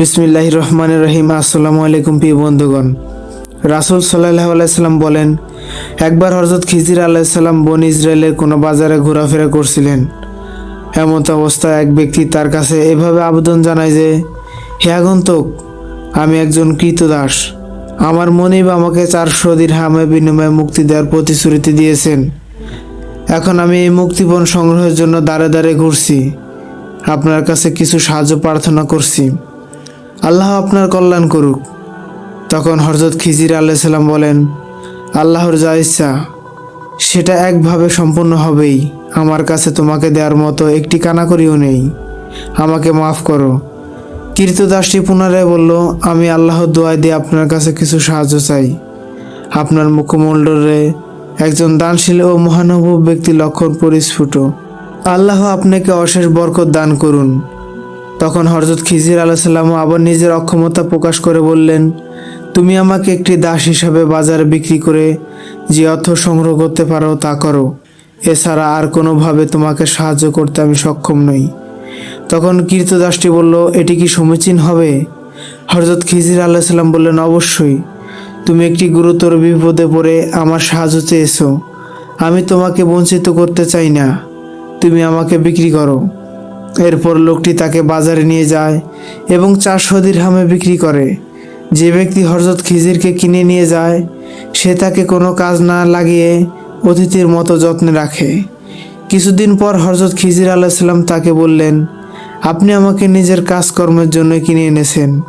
বিসমিল্লাহ রহমান রহিম আসসালামু আলাইকুম প্রিয় বন্ধুগণ। রাসুল সাল্লাহ আলাইসাল্লাম বলেন, একবার হজরত খিজির আলাইসাল্লাম বন ইসরায়েলের কোনো বাজারে ঘোরাফেরা করছিলেন। এমত অবস্থায় এক ব্যক্তি তার কাছে এভাবে আবেদন জানায় যে, হে আগন্তুক, আমি একজন কৃতদাস আমার মনিব আমাকে চারশো হামে বিনিময়ে মুক্তি দেওয়ার প্রতিশ্রুতি দিয়েছেন। এখন আমি এই মুক্তিপণ সংগ্রহের জন্য দাঁড়ে দাঁড়ে ঘুরছি। আপনার কাছে কিছু সাহায্য প্রার্থনা করছি। আল্লাহ আপনার কল্যাণ করুক। তখন হরজত খিজির আলাইসাল্লাম বলেন, আল্লাহর যা ইচ্ছা, সেটা একভাবে সম্পূর্ণ হবেই। আমার কাছে তোমাকে দেওয়ার মতো একটি কানাকড়িও নেই। আমাকে মাফ করো। কীর্তদাসটি পুনরায় বলল, আমি আল্লাহর দোয়াই দিয়ে আপনার কাছে কিছু সাহায্য চাই। আপনার মুখমণ্ডলে একজন দানশীল ও মহানুভব ব্যক্তি লক্ষণ পরিস্ফুট। আল্লাহ আপনাকে অশেষ বরকত দান করুন। তখন হরজত খিজির আলাহিসাল্লাম আবার নিজের অক্ষমতা প্রকাশ করে বললেন, তুমি আমাকে একটি দাস হিসাবে বাজারে বিক্রি করে যে অর্থ সংগ্রহ করতে পারো তা করো। এছাড়া আর কোনোভাবে তোমাকে সাহায্য করতে আমি সক্ষম নই। তখন কীর্তদাসটি বলল, এটি কি সমীচীন হবে? হরজত খিজির আলাহিসাল্লাম বললেন, অবশ্যই। তুমি একটি গুরুতর বিপদে পড়ে আমার সাহায্য চেয়েছো। আমি তোমাকে বঞ্চিত করতে চাই না। তুমি আমাকে বিক্রি করো। এরপর লোকটি তাকে বাজারে নিয়ে যায় এবং চারশো দিরহামে বিক্রি করে। যে ব্যক্তি হরজত খিজিরকে কিনে নিয়ে যায়, সে তাকে কোনো কাজ না লাগিয়ে অতিথির মতো যত্নে রাখে। কিছুদিন পর হরজত খিজির আলাইসাল্লাম তাকে বললেন, আপনি আমাকে নিজের কাজকর্মের জন্য কিনে এনেছেন,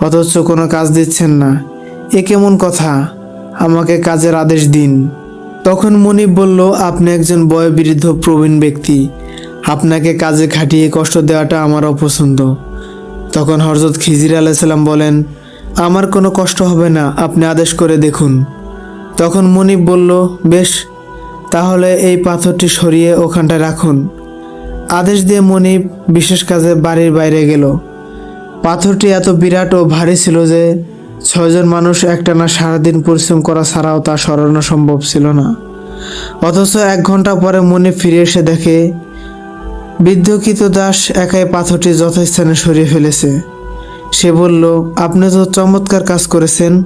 অথচ কোনো কাজ দিচ্ছেন না। এ কেমন কথা? আমাকে কাজের আদেশ দিন। তখন মনিব বলল, আপনি একজন বয়োবৃদ্ধ প্রবীণ ব্যক্তি। আপনাকে কাজে খাটিয়ে কষ্ট দেওয়াটা আমার অপছন্দ তখন হরজত খিজির আলাইসাল্লাম বলেন, আমার কোনো কষ্ট হবে না, আপনি আদেশ করে দেখুন। তখন মনিব বলল, বেশ, তাহলে এই পাথরটি সরিয়ে ওখানটায় রাখুন। আদেশ দিয়ে মনিব বিশেষ কাজে বাড়ির বাইরে গেল। পাথরটি এত বিরাট ও ভারী ছিল যে ছয়জন মানুষ একটানা সারাদিন পরিশ্রম করা ছাড়াও তা সরানো সম্ভব ছিল না। অথচ এক ঘণ্টা পরে মনে ফিরে এসে দেখে বিদ্ধকৃত দাস একাই পাথরটি যথাস্থানে সরিয়ে ফেলেছে। সে বলল, আপনি তো চমৎকার কাজ করেছেন।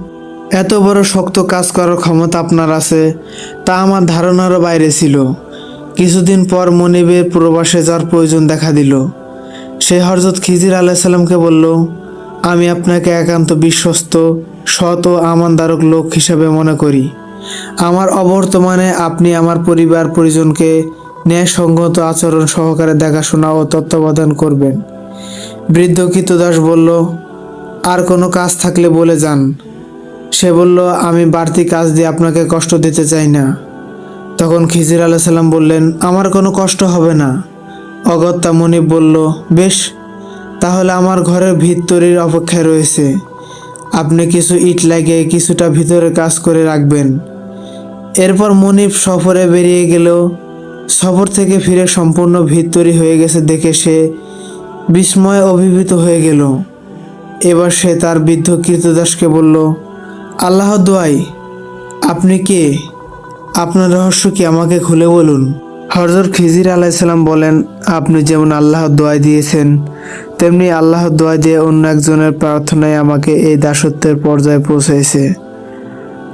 এত বড় শক্ত কাজ করার ক্ষমতা আপনার আছে, তা আমার ধারণারও বাইরে ছিল। কিছুদিন পর মনিবের প্রবাসে যাওয়ার প্রয়োজন দেখা দিল। সে হরজত খিজির আলাইসাল্লামকে বলল, আমি আপনাকে একান্ত বিশ্বস্ত, সৎ ও আমানদারক লোক হিসাবে মনে করি। আমার অবর্তমানে আপনি আমার পরিবার পরিজনকে ন্যায়সঙ্গত আচরণ সহকারে দেখাশোনা ও তত্ত্বাবধান করবেন। বৃদ্ধ কৃতদাস বলল, আর কোনো কাজ থাকলে বলে যান। সে বলল, আমি বাড়তি কাজ দিয়ে আপনাকে কষ্ট দিতে চাই না। তখন খিজির আলাইসাল্লাম বললেন, আমার কোনো কষ্ট হবে না। অগত্যা মনিব বলল, বেশ, তাহলে আমার ঘরের ভিত তৈরির অপেক্ষায় রয়েছে। আপনি কিছু ইট লাগিয়ে কিছুটা ভিতরে কাজ করে রাখবেন। এরপর মনিব সফরে বেরিয়ে গেল সফর থেকে ফিরে সম্পূর্ণ ভিত হয়ে গেছে দেখে সে বিস্ময়ে অভিভূত হয়ে গেল। এবার সে তার বৃদ্ধ কীর্তদাসকে বলল, আল্লাহ দোয়াই, আপনি কে? আপনার রহস্য কি আমাকে খুলে বলুন? হরজর খিজির আলাইসাল্লাম বলেন, আপনি যেমন আল্লাহর দোয়াই দিয়েছেন, তেমনি আল্লাহর দোয়াই দিয়ে অন্য একজনের প্রার্থনায় আমাকে এই দাসত্বের পর্যায়ে পৌঁছেছে।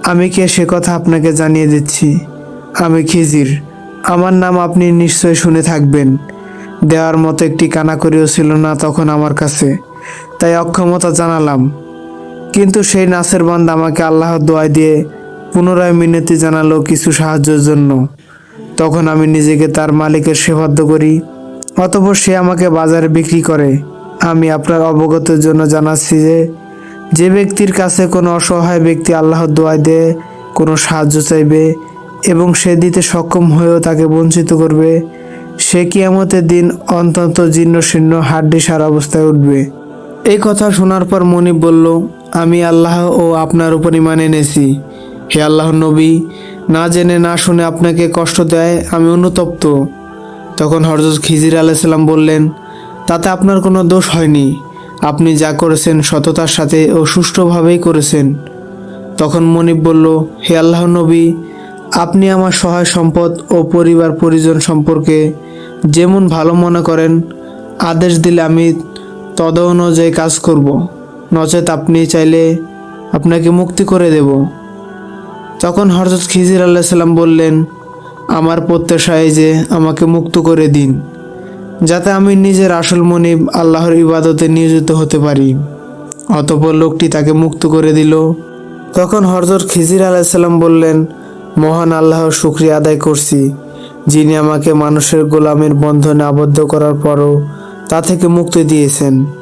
আমি কে সে কথা আপনাকে জানিয়ে দিচ্ছি? আমি খিজির। আমার নাম আপনি নিশ্চয় শুনে থাকবেন। দেওয়ার মতো একটি কানাকড়িও ছিল না তখন আমার কাছে। তাই অক্ষমতা জানালাম। কিন্তু সেই নাসের বান্দা আমাকে আল্লাহর দোয়াই দিয়ে পুনরায় মিনতি জানালো কিছু সাহায্যের জন্য। তখন আমি নিজেকে তার মালিকের সেবাদ্য করি, অতপর সে আমাকে বাজারে বিক্রি করে। আমি আপনার অবগতের জন্য জানাচ্ছি যে যে ব্যক্তির কাছে কোনো অসহায় ব্যক্তি আল্লাহর দোয়াই দিয়ে কোনো সাহায্য চাইবে এবং সে দিতে সক্ষম হয়েও তাকে বঞ্চিত করবে, সে কিয়ামতের দিন অন্তত জীর্ণ শীর্ণ হাড্ডি সার অবস্থায় উঠবে। এই কথা শোনার পর মনিব বলল, আমি আল্লাহ ও আপনার উপর ইমান এনেছি। হে আল্লাহ নবী, না জেনে না শুনে আপনাকে কষ্ট দেয়, আমি অনুতপ্ত। তখন হরজত খিজির আলাইসাল্লাম বললেন, তাতে আপনার কোনো দোষ হয়নি। আপনি যা করেছেন সততার সাথে ও সুষ্ঠুভাবেই করেছেন। তখন মনিব বলল, হে আল্লাহ নবী আপনি আমার সহায় সম্পদ ও পরিবার পরিজন সম্পর্কে যেমন ভালো মনে করেন, আদেশ দিলে আমি তদ অনুযায়ী কাজ করব। নচেত আপনি চাইলে আপনাকে মুক্তি করে দেব। তখন হরজত খিজির আল্লাহ সাল্লাম বললেন, আমার প্রত্যাশায় যে আমাকে মুক্ত করে দিন, যাতে আমি নিজের আসল মনিব আল্লাহর ইবাদতে নিয়োজিত হতে পারি। অতপর লোকটি তাকে মুক্ত করে দিল। তখন হরজত খিজির আলাইসাল্লাম বললেন মহান আল্লাহর শুক্রিয়া আদায় করছি, যিনি আমাকে মানুষের গোলামের বন্ধনে আবদ্ধ করার পরও তা থেকে মুক্তি দিয়েছেন।